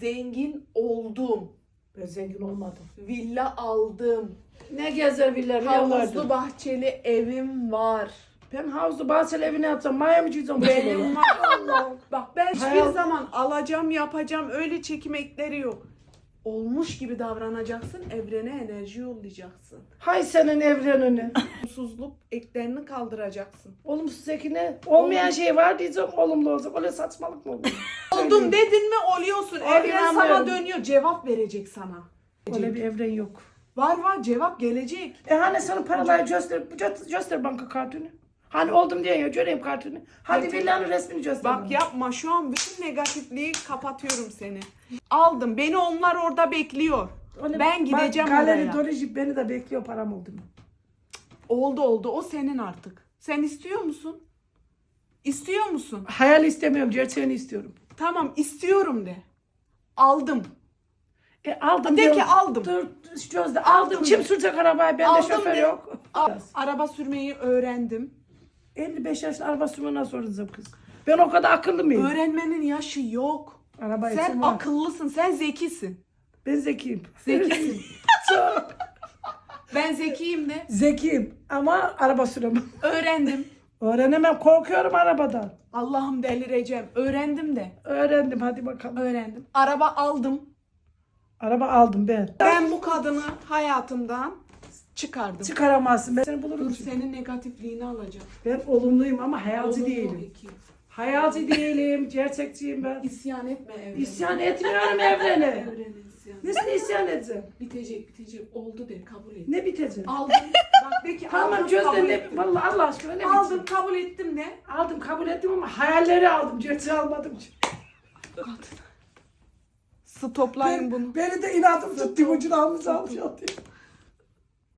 Zengin oldum. Ben zengin olmadım. Villa aldım. Ne gezer villa Havuzlu bahçeli evim var. Ben havuzlu bahçeli evine yapsam Miami çizeceğim. Benim var. Allah. Bak ben hiçbir Hayal- zaman alacağım yapacağım öyle çekim ekleri yok. Olmuş gibi davranacaksın, evrene enerji yollayacaksın. Hay senin evrenini. Olumsuzluk eklerini kaldıracaksın. Olumsuz ekine olmayan şey var diyeceğim olumlu olacak. Öyle saçmalık mı olur? Oldum dedin mi oluyorsun. Evren sana dönüyor, cevap verecek sana. Öyle bir evren yok. Var var cevap gelecek. E hani senin paraları göster, göster banka kartını. Hani oldum diye ya göreyim kartını. Hadi Evet. villanın resmini göster. Bak bana. yapma şu an bütün negatifliği kapatıyorum seni. Aldım. Beni onlar orada bekliyor. Öyle ben bak, gideceğim galeri oraya. Doloji beni de bekliyor param oldu mu? Oldu oldu. O senin artık. Sen istiyor musun? İstiyor musun? Hayal istemiyorum, gerçeğini istiyorum. Tamam istiyorum de. Aldım. E aldım De ki aldım. Dur Gözde aldım. Kim sürecek arabayı? Bende Aldım şoför de. yok. Al- Araba sürmeyi öğrendim. 55 yaşında araba nasıl öğreneceğim kız? Ben o kadar akıllı mıyım? Öğrenmenin yaşı yok. Araba Sen var. akıllısın. Sen zekisin. Ben zekiyim. Zekisin. Çok ben zekiyim de. zekiyim ama araba süremem. Öğrendim. Öğrenemem korkuyorum arabadan. Allah'ım delireceğim. Öğrendim de. Öğrendim hadi bakalım. Öğrendim. Araba aldım. Araba aldım ben. Ben bu kadını hayatımdan çıkardım. Çıkaramazsın. Ben seni bulurum. Dur senin negatifliğini alacağım. Ben olumluyum ama hayalci Olumlu değilim. iki. Hayalci değilim. Gerçekçiyim ben. İsyan etme evrene. İsyan etmiyorum evrene. Evrene isyan. Nesine isyan edeceğim? Bitecek bitecek. Oldu de kabul et. Ne bitecek? Aldım. Bak de ki Tamam aldım, Gözde kabul ne? ettim. Vallahi Allah aşkına ne Aldım bitecek? kabul ettim de. Aldım kabul ettim ama hayalleri aldım. Gerçeği almadım. Stoplayın bunu. Beni de inadım tuttu. Ucunu almış almış aldı.